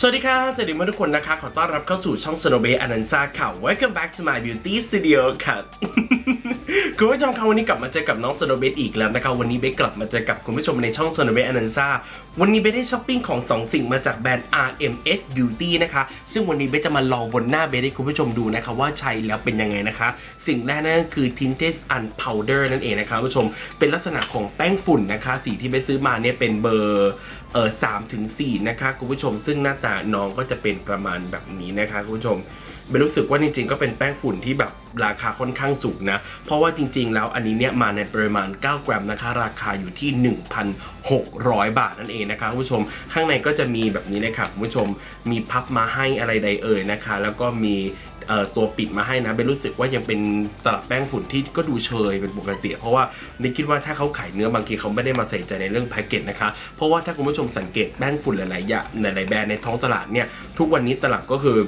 สวัสดีค่ะสวัสดีทุกคนนะคะ ขอต้อนรับเข้าสู่ช่อง Snow Bay อนันซาค่ะ Welcome back to my beauty studio ค่ะ คุณผู้ชมคะวันนี้กลับมาเจอกับน้อง Snow Bay อีกแล้วนะคะวันนี้เบสกลับมาเจอกับคุณผู้ชมในช่อง Snow Bay อนันซ่าวันนี้เบสได้ช้อปปิ้งของ 2 สิ่งมาจากแบรนด์ RMS Beauty นะคะซึ่งวันนี้เบสจะมาลองบนหน้าเบสให้คุณผู้ชมดูนะคะว่าใช้แล้วเป็นยังไงนะคะ สิ่งแรกนั่นก็คือ Tinted Un Powder นั่นเองนะคะคุณผู้ชมเป็นลักษณะของแป้งฝุ่นนะคะ สีที่เบสซื้อมาเนี่ยเป็นเบอร์เออสามถึงสี่นะคะคุณผู้ชมซึ่งหน้าตาน้องก็จะเป็นประมาณแบบนี้นะคะคุณผู้ชม เบสรู้สึกว่าจริงๆก็เป็นแป้งฝุ่นที่แบบราคาค่อนข้างสูงนะ เพราะว่าจริงๆ แล้วอันนี้เนี่ยมาในปริมาณ 9 กรัมนะคะ ราคาอยู่ที่ 1,600 บาทนั่นเองนะคะคุณผู้ชม ข้างในก็จะมีแบบนี้นะคะคุณผู้ชม มีพับมาให้อะไรใดเอ่ยนะคะ แล้วก็มีตัวปิดมาให้นะเบนรู้สึกว่ายังเป็นตลับแป้งฝุ่นที่ก็ดูเชยเป็นปกติ เพราะว่าเบนคิดว่าถ้าเขาขายเนื้อบางทีเขาไม่ได้มาใส่ใจในเรื่องแพ็กเกจนะคะ เพราะว่าถ้าคุณผู้ชมสังเกตแป้งฝุ่นหลายๆอย่างหลายๆแบรนด์ในท้องตลาดเนี่ยทุกวันนี้ตลับก็คือ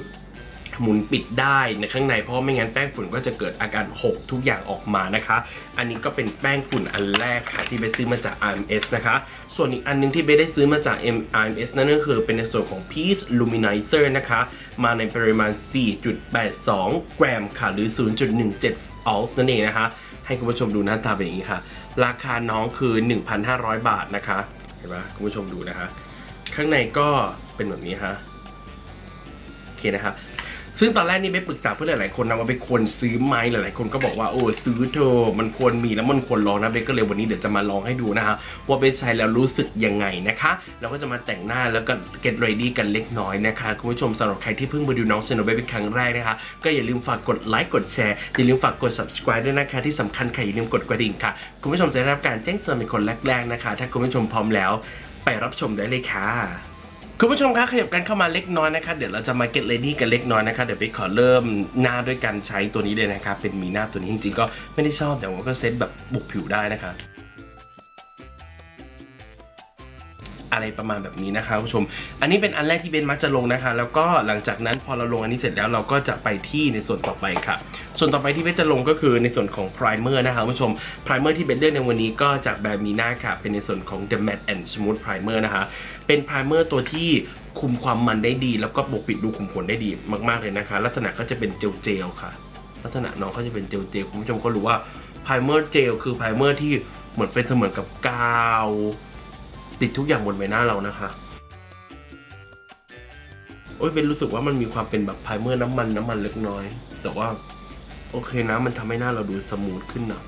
หมุนปิดได้ในข้างในเพราะไม่งั้นแป้งฝุ่นก็จะเกิดอาการหกทุกอย่างออกมานะคะ อันนี้ก็เป็นแป้งฝุ่นอันแรกค่ะที่เบสซื้อมาจาก RMS นะคะ ส่วนอีกอันหนึงที่เบสได้ซื้อมาจาก RMS นั่นก็คือเป็นในส่วนของ Peace Luminizer นะคะ มาในปริมาณ 4.82 กรัมค่ะ หรือ 0.17 ออลส์นั่นเองนะคะ ให้คุณผู้ชมดูหน้าตาเป็นอย่างนี้ค่ะ ราคาน้องคือ 1,500 บาทนะคะ เห็นไหมคุณผู้ชมดูนะคะ ข้างในก็เป็นแบบนี้ฮะโอเคนะคะ ซึ่งตอนแรกนี่ไปปรึกษาเพื่อนหลายๆคนนะว่าไปควรซื้อไหมหลายๆคนก็บอกว่าโอ้ซื้อเธอะมันควรมีแล้วมันควรลองนะเบสก็เลยวันนี้เดี๋ยวจะมาลองให้ดูนะคะว่าเบสใช้แล้วรู้สึกยังไงนะคะเราก็จะมาแต่งหน้าแล้วก็ get ready กันเล็กน้อยนะคะคุณผู้ชมสำหรับใครที่เพิ่งมาดูน้องเซโนเบสเป็นครั้งแรกนะคะก็อย่าลืมฝากกดไลค์กดแชร์อย่าลืมฝากกด subscribe ด้วยนะคะที่สำคัญค่ะอย่าลืมกดกระดิ่งค่ะ คุณผู้ชมจะได้รับการแจ้งเตือนเป็นคนแรกๆนะคะ ถ้าคุณผู้ชมพร้อมแล้ว ไปรับชมได้เลยค่ะ คุณผู้ชมคะขยับกันเข้ามาเล็กน้อยนะคะ เดี๋ยวเราจะมาเก็ตเลนี่กันเล็กน้อยนะคะ เดี๋ยวไปขอเริ่มหน้าด้วยการใช้ตัวนี้เลยนะคะ เป็นมีหน้าตัวนี้จริงๆก็ไม่ได้ชอบแต่ว่าก็เซ็ตแบบบุกผิวได้นะคะ อะไรประมาณแบบนี้นะคะคุณผู้ชม อันนี้เป็นอันแรกที่เบนมักจะลงนะคะ แล้วก็หลังจากนั้นพอเราลงอันนี้เสร็จแล้วเราก็จะไปที่ในส่วนต่อไปค่ะ ส่วนต่อไปที่เบนจะลงก็คือในส่วนของ primer นะคะคุณผู้ชม primer ที่เบนเลือกในวันนี้ก็จากแบรนด์มีนาค่ะ เป็นในส่วนของ the matte and smooth primer นะคะ เป็น primer ตัวที่คุมความมันได้ดี แล้วก็ปกปิดรูขุมขนได้ดีมากๆเลยนะคะ ลักษณะก็จะเป็นเจลเจลๆค่ะ ลักษณะน้องก็จะเป็นเจลเจลๆคุณผู้ชมก็รู้ว่า primer เจลคือ primer ที่เหมือนเป็นเสมือนกับกาว ติดทุกอย่างบนใบหน้าเรานะคะ โอ้ยเป็นรู้สึกว่ามันมีความเป็นแบบไพรเมอร์น้ำมันน้ำมันเล็กน้อย แต่ว่าโอเคนะ มันทำให้หน้าเราดูสมูทขึ้นนะ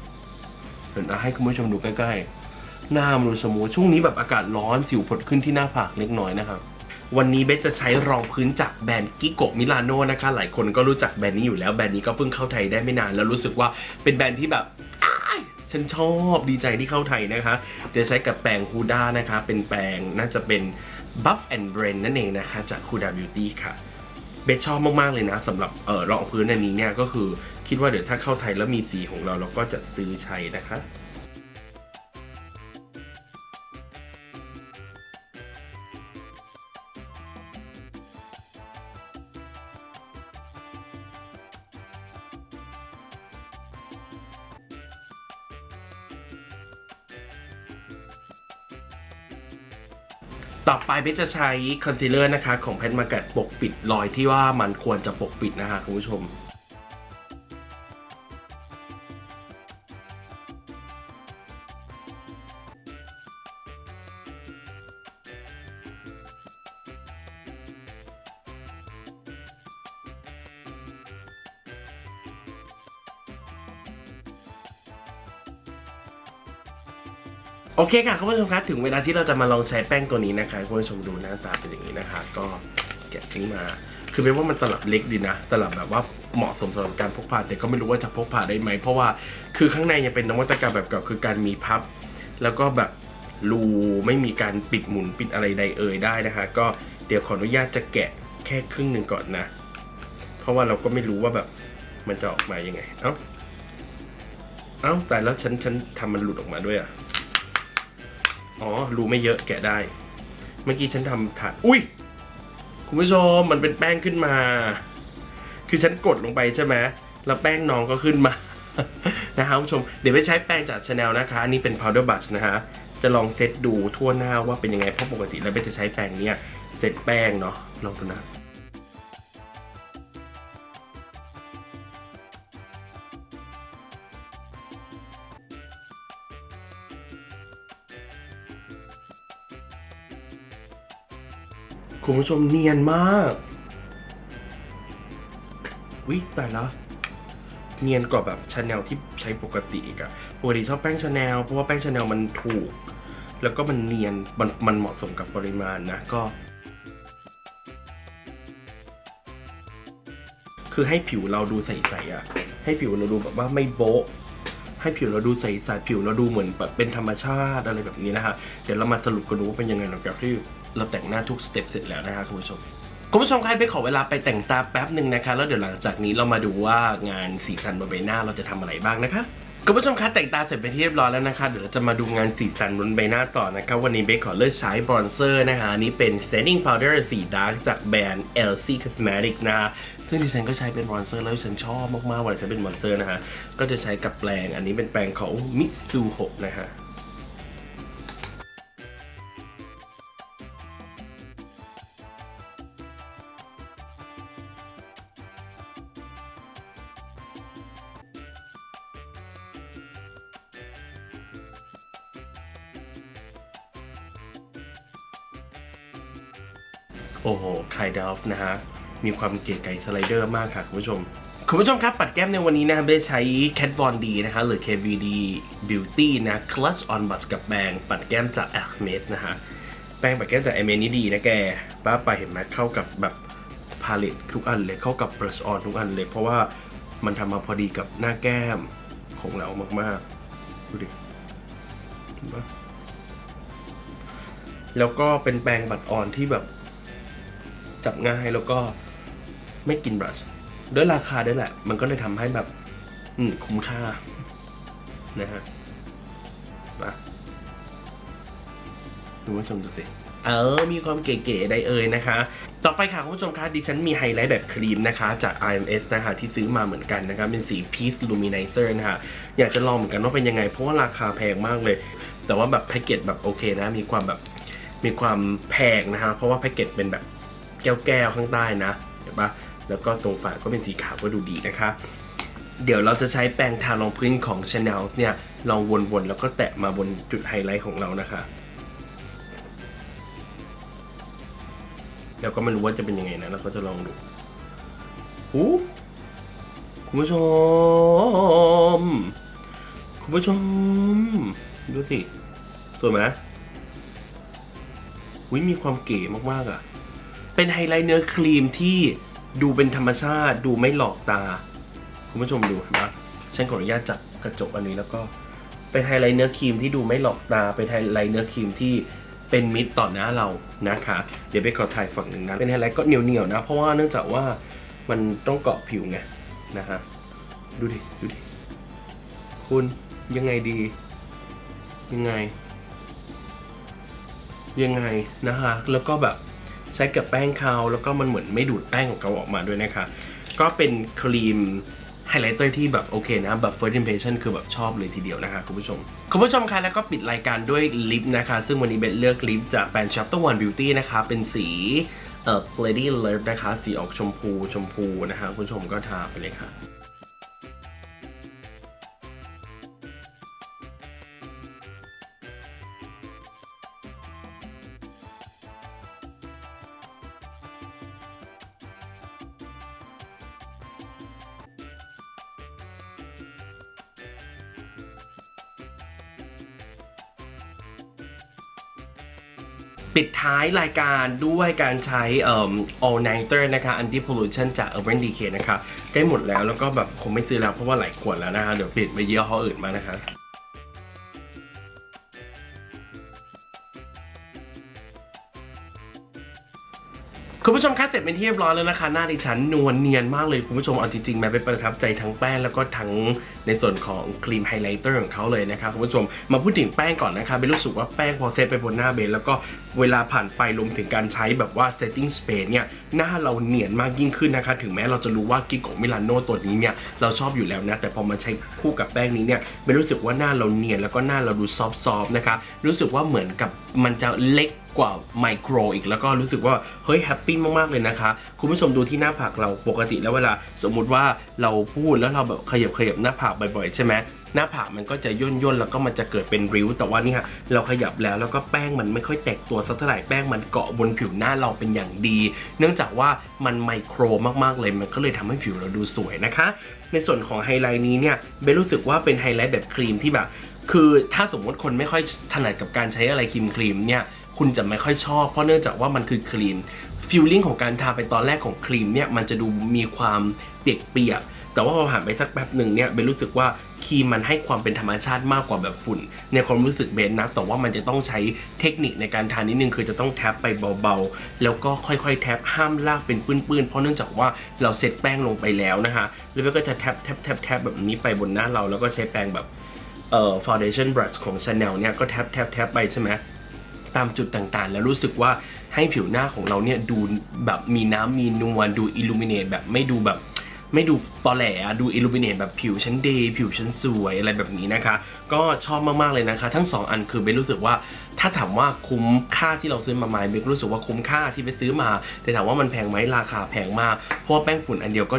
เดี๋ยวนะให้คุณผู้ชมดูใกล้ๆ หน้ามันดูสมูท ช่วงนี้แบบอากาศร้อนสิวผดขึ้นที่หน้าผากเล็กน้อยนะครับวันนี้เบสจะใช้รองพื้นจากแบรนด์กิโกมิลานโนนะคะ หลายคนก็รู้จักแบรนด์นี้อยู่แล้ว แบรนด์นี้ก็เพิ่งเข้าไทยได้ไม่นาน แล้วรู้สึกว่าเป็นแบรนด์ที่แบบ ฉันชอบดีใจที่เข้าไทยนะคะ เดี๋ยวใช้กับแปรงคูด้านะคะ เป็นแปรงน่าจะเป็น Buff and Brand นั่นเองนะคะ จากคูด้าบิวตี้ค่ะเบสชอบมาก ๆ เลยนะสำหรับเออรองพื้นอันนี้เนี่ยก็คือคิดว่าเดี๋ยวถ้าเข้าไทยแล้วมีสีของเราเราก็จะซื้อใช้นะคะ ต่อไปเบสจะใช้คอนซีลเลอร์นะคะ ของแพทมากัดปกปิดรอยที่ว่ามันควรจะปกปิดนะคะคุณผู้ชม โอเคค่ะคุณผู้ชมคะถึงเวลาที่เราจะมาลองใช้แป้งตัวนี้นะคะคุณผู้ชมดูหน้าตาเป็นอย่างนี้นะคะ ก็แกะทิ้งมา คือเป็นว่ามันตลับเล็กดีนะ ตลับแบบว่าเหมาะสมสำหรับการพกพาแต่ก็ไม่รู้ว่าจะพกพาได้ไหมเพราะว่าคือข้างในยังเป็นนวัตกรรมแบบเก่าคือการมีพับ แล้วก็แบบรูไม่มีการปิดหมุนปิดอะไรใดเอ่ยได้นะคะ ก็เดี๋ยวขออนุญาตจะแกะแค่ครึ่งหนึ่งก่อนนะ เพราะว่าเราก็ไม่รู้ว่าแบบมันจะออกมายังไง เอ้า เอ้าแต่แล้วฉันฉันทำมันหลุดออกมาด้วยอะ อ๋อ รูไม่เยอะแกะได้ เมื่อกี้ฉันทำถาดอุ้ย คุณผู้ชมมันเป็นแป้งขึ้นมา คือฉันกดลงไปใช่ไหมแล้วแป้งน้องก็ขึ้นมา นะคะคุณผู้ชม เดี๋ยวไปใช้แป้งจากชาแนลนะคะ อันนี้เป็น powder brush นะฮะ จะลองเซตดูทั่วหน้าว่าเป็นยังไง เพราะปกติแล้วเบสจะใช้แป้งเนี้ย เซตแป้งเนาะ ลองดูนะ คุณผู้ชมเนียนมากวิแต่ละเนียนกว่าแบบชาแนลที่ใช้ปกติอีกอะปกติชอบแป้งชาแนลเพราะว่าแป้งชาแนลมันถูก แล้วก็มันเนียนมันมันเหมาะสมกับปริมาณนะก็คือให้ผิวเราดูใสๆอะให้ผิวเราดูแบบว่าไม่โบ๊ะให้ผิวเราดูใสๆผิวเราดูเหมือนแบบเป็นธรรมชาติอะไรแบบนี้นะฮะเดี๋ยวเรามาสรุปกันดูว่าเป็นยังไงหลังจากที่ เราแต่งหน้าทุกสเต็ปเสร็จแล้วนะฮะคุณผู้ชมคุณผู้ชมครไปขอเวลาไปแต่งตาแป๊บหนึ่งนะคะ แล้วเดี๋ยวหลังจากนี้เรามาดูว่างานสีสันบนใบหน้าเราจะทำอะไรบ้างนะคะคุณผู้ชมคะแต่งตาเสร็จไปที่เรียบร้อยแล้วนะคะ เดี๋ยวเราจะมาดูงานสีสันบนใบหน้าต่อนะคะวันนี้เบคขอเลือกใช้บรอนเซอร์นะคะนี้เป็น setting powder สีดาร์กจากแบรนด์ LC Cosmetics นะคะซึ่งดิฉันก็ใช้เป็นบรอนเซอร์แล้วฉันชอบมากๆเวลาใช้เป็นบรอนเซอร์นะฮะก็จะใช้กับแปรงอันนี้เป็นแปรงของ Mitsuho นะฮะ อ้โหไคดอฟนะฮะ มีความเก๋ไก๋สไลเดอร์มากค่ะ คุณผู้ชม คุณผู้ชมครับ ปัดแก้มในวันนี้นะเบสใช้ Kat Von D นะคะหรือ KVD Beauty นะ Clutch on Butt กับแปรงปัดแก้มจาก Acme นะฮะ แปรงปัดแก้มจาก a m e นี่ดีนะแกป้าไปเห็นไหมเข้ากับแบบพาเลตทุกอันเลยเข้ากับ brush on ทุกอันเลย เพราะว่ามันทำมาพอดีกับหน้าแก้มของเรามากๆ ดูดิเห็นปะแล้วก็เป็นแปรงบัดออนที่แบบ จับง่ายแล้วก็ไม่กินบรัชด้วยราคาด้วยแหละ มันก็เลยทำให้แบบคุ้มค่านะฮะมาคุณผู้ชมดูสิเออ มีความเก๋ๆได้เอ่ยนะคะ ต่อไปค่ะคุณผู้ชมคะดิฉันมีไฮไลท์แบบครีมนะคะ จาก IMS นะคะที่ซื้อมาเหมือนกันนะคะเป็นสี Peace Luminizer นะคะ อยากจะลองเหมือนกันว่าเป็นยังไง เพราะว่าราคาแพงมากเลย แต่ว่าแบบแพ็กเกจแบบโอเคนะ มีความแบบมีความแพงนะคะ เพราะว่าแพ็กเกจเป็นแบบ แก้วๆข้างใต้นะเห็นปะแล้วก็ตรงฝาก็เป็นสีขาวก็ดูดีนะคะ เดี๋ยวเราจะใช้แปรงทารองพื้นของ Chanel เนี่ยลองวนๆแล้วก็แตะมาบนจุดไฮไลท์ของเรานะคะ แล้วก็ไม่รู้ว่าจะเป็นยังไงนะเราก็จะลองดูหูคุณผู้ชม คุณผู้ชม ดูสิ สวยไหมวิมีความเก๋มากๆอะ เป็นไฮไลท์เนื้อครีมที่ดูเป็นธรรมชาติ ดูไม่หลอกตา คุณผู้ชมดูเห็นะฉันขออนุญาตจับกระจกอันนี้แล้วก็เป็นไฮไลท์เนื้อครีมที่ดูไม่หลอกตา เป็นไฮไลท์เนื้อครีมที่เป็นมิตรต่อหน้าเรานะคะ เดี๋ยวไปขอถ่ายฝั่งหนึ่งนะ เป็นไฮไลท์ก็เหนียวๆนะ เพราะว่าเนื่องจากว่ามันต้องเกาะผิวไงนะฮะ ดูดิ ดูดิ คุณยังไงดี ยังไง ยังไงนะคะ แล้วก็แบบ ใช้กับแป้งเขาแล้วก็มันเหมือนไม่ดูดแป้งของเขาออกมาด้วยนะคะ ก็เป็นครีมไฮไลท์เตอร์ที่แบบโอเคนะแบบ first impression คือแบบชอบเลยทีเดียวนะคะคุณผู้ชม คุณผู้ชมคะแล้วก็ปิดรายการด้วยลิปนะคะ ซึ่งวันนี้เบนเลือกลิปจากแบรนด์ Chapter One Beauty นะคะ เป็นสีเอ่อ Lady Love นะคะ สีออกชมพูชมพูนะคะ คุณผู้ชมก็ทาไปเลยค่ะ ปิดท้ายรายการด้วยการใช้อ่อ all nighter นะคะ anti pollution จาก urban decay นะคะใกล้หมดแล้วแล้วก็แบบคงไม่ซื้อแล้วเพราะว่าหลายขวดแล้วนะคะ เดี๋ยวเปลี่ยนไปเยี่ห้ออื่นมานะคะคุณผู้ชมคะเสร็จเป็นที่เรียบร้อยแล้วนะคะ หน้าดิฉันนวลเนียนมากเลยคุณผู้ชมเอาจริงๆแม้เป็นประทับใจทั้งแป้งแล้วก็ทั้ง ในส่วนของครีมไฮไลท์เตอร์ของเขาเลยนะครับคุณผู้ชมมาพูดถึงแป้งก่อนนะครับเบนรู้สึกว่าแป้งพอเซตไปบนหน้าเบนแล้วก็เวลาผ่านไปรวมถึงการใช้แบบว่า setting spray เนี่ยหน้าเราเนียนมากยิ่งขึ้นนะคะถึงแม้เราจะรู้ว่ากิโกมิลานโน่ตัวนี้เนี่ยเราชอบอยู่แล้วนะแต่พอมาใช้คู่กับแป้งนี้เนี่ยเบนรู้สึกว่าหน้าเราเนียนแล้วก็หน้าเราดูซอฟต์ๆนะคะรู้สึกว่าเหมือนกับมันจะเล็กกว่าไมโครอีกแล้วก็รู้สึกว่า เฮ้ยแฮปปี้มาก ๆ เลยนะคะ คุณผู้ชมดูที่หน้าผากเราปกติแล้วเวลาสมมุติว่าเราพูดแล้วเราแบบขยับขยับหน้าผากบ่อยๆ ใช่ไหมหน้าผากมันก็จะย่นย่นๆแล้วก็มันจะเกิดเป็นริ้ว แต่ว่านี่ฮะเราขยับแล้วแล้วก็แป้งมันไม่ค่อยแตกตัวสักเท่าไหร่แป้งมันเกาะบนผิวหน้าเราเป็นอย่างดี เนื่องจากว่ามันไมโครมากๆเลยมันก็เลยทำให้ผิวเราดูสวยนะคะ ในส่วนของไฮไลท์นี้เนี่ยเบนรู้สึกว่าเป็นไฮไลท์แบบครีมที่แบบคือถ้าสมมติคนไม่ค่อยถนัดกับการใช้อะไรครีมครีมเนี่ยคุณจะไม่ค่อยชอบ เพราะเนื่องจากว่ามันคือครีมฟิลลิ่งของการทาไปตอนแรกของครีมเนี่ยมันจะดูมีความเปียกๆ แต่ว่าพอผ่านไปสักแป๊บหนึ่งเนี่ยเบนรู้สึกว่าครีมมันให้ความเป็นธรรมชาติมากกว่าแบบฝุ่น ในความรู้สึกเบนนะแต่ว่ามันจะต้องใช้เทคนิคในการทานิดนึงคือจะต้องแท็บไปเบาๆ แล้วก็ค่อยๆ แท็บห้ามลากเป็นปื้นๆ เพราะเนื่องจากว่าเราเซตแป้งลงไปแล้วนะคะแล้วเบนก็จะแท็บแท็บแท็บแท็บแบบนี้ไปบนหน้าเรา แล้วก็ใช้แป้งแบบเอ่อ foundation brush ของ Chanel เนี่ยก็แท็บแท็บแท็บไปใช่ไหมตามจุดต่างๆ แล้วรู้สึกว่าให้ผิวหน้าของเราเนี่ยดูแบบมีน้ำมีนวลดูอิลูมิเนตแบบไม่ดูแบบ ไม่ดูตอแหลอะดูอิลูมิเนตแบบผิวชั้นเดย์ผิวชั้นสวยอะไรแบบนี้นะคะ ก็ชอบมาก ๆ เลยนะคะ ทั้ง 2 อันคือเบนรู้สึกว่า ถ้าถามว่าคุ้มค่าที่เราซื้อมาไหมเบนรู้สึกว่าคุ้มค่าที่ไปซื้อมา แต่ถามว่ามันแพงไหมราคาแพงมาก เพราะว่าแป้งฝุ่นอันเดียวก็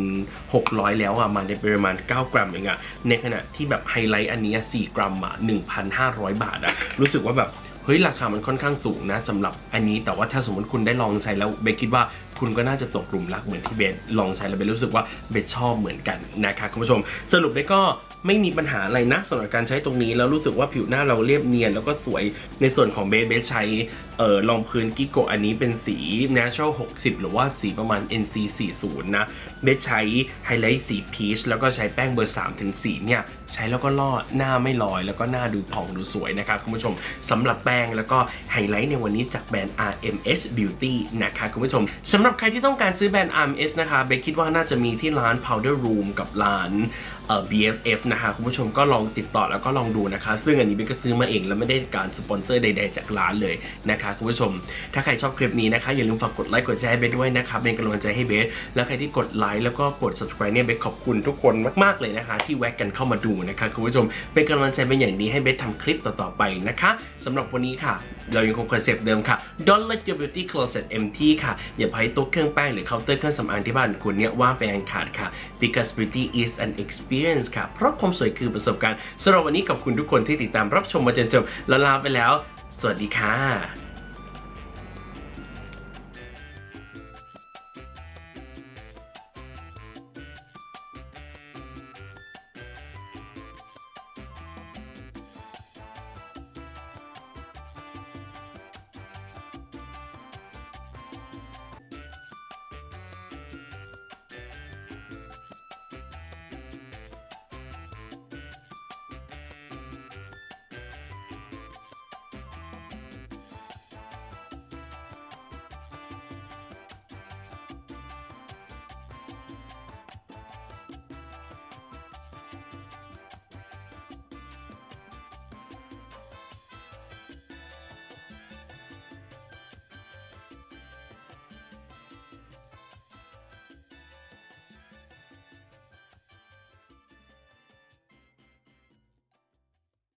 1,600 แล้วอะมาในปริมาณ 9 กรัมเองอะในขณะที่แบบไฮไลท์อันนี้4กรัมอะ1,500 บาทอะรู้สึกว่าแบบ เฮ้ยราคามันค่อนข้างสูงนะสำหรับอันนี้แต่ว่าถ้าสมมติคุณได้ลองใช้แล้วเบสคิดว่าคุณก็น่าจะตกหลุมรักเหมือนที่เบสลองใช้แล้วเบสรู้สึกว่าเบสชอบเหมือนกันนะคะคุณผู้ชม สรุปเบสก็ไม่มีปัญหาอะไรนะสำหรับการใช้ตรงนี้แล้วรู้สึกว่าผิวหน้าเราเรียบเนียน แล้วก็สวยในส่วนของเบสเบสใช้เอ่อรองพื้นกิโกะอันนี้เป็นสี natural 60 หรือว่าสีประมาณ NC 40นะเบสใช้ไฮไลท์สีพีชแล้วก็ใช้แป้งเบอร์3ถึง4เนี่ย ใช้แล้วก็ลอดหน้าไม่ลอย แล้วก็หน้าดูผ่องดูสวยนะคะคุณผู้ชมสำหรับแป้งแล้วก็ไฮไลท์ในวันนี้จากแบรนด์ RMS Beauty นะคะคุณผู้ชมสำหรับใครที่ต้องการซื้อแบรนด์ RMS นะคะเบคคิดว่าน่าจะมีที่ร้าน Powder Room กับร้านเอ่อ BFF นะคะคุณผู้ชมก็ลองติดต่อแล้วก็ลองดูนะคะ ซึ่งอันนี้เบคก็ซื้อมาเองแล้วไม่ได้การสปอนเซอร์ใด ๆ จากร้านเลยนะคะคุณผู้ชม ถ้าใครชอบคลิปนี้นะคะอย่าลืมฝากกดไลค์กดแชร์เบสด้วยนะคะเป็นกำลังใจให้เบสแล้วใครที่กดไลค์แล้วก็กด subscribe เนี่ยเบสขอบคุณทุกคนมากๆเลยนะคะ ที่แวะกันเข้ามาดูนะคะคุณผู้ชมเป็นกำลังใจเป็นอย่างดีให้เบสทำคลิปต่อๆไปนะคะสำหรับวันนี้ค่ะ เรายังคงคอนเซปต์เดิมค่ะ Don't let your beauty closet empty ค่ะ อย่าปล่อยให้โต๊ะเครื่องแป้งหรือเคาน์เตอร์เครื่องสำอางที่บ้านคุณเนี่ยว่างไปอันขาดค่ะ because beauty is an experience ค่ะ เพราะความสวยคือประสบการณ์สำหรับวันนี้ขอบคุณทุกคนที่ติดตามรับชมมาจนจบแล้วลาไปแล้ว สวัสดีค่ะ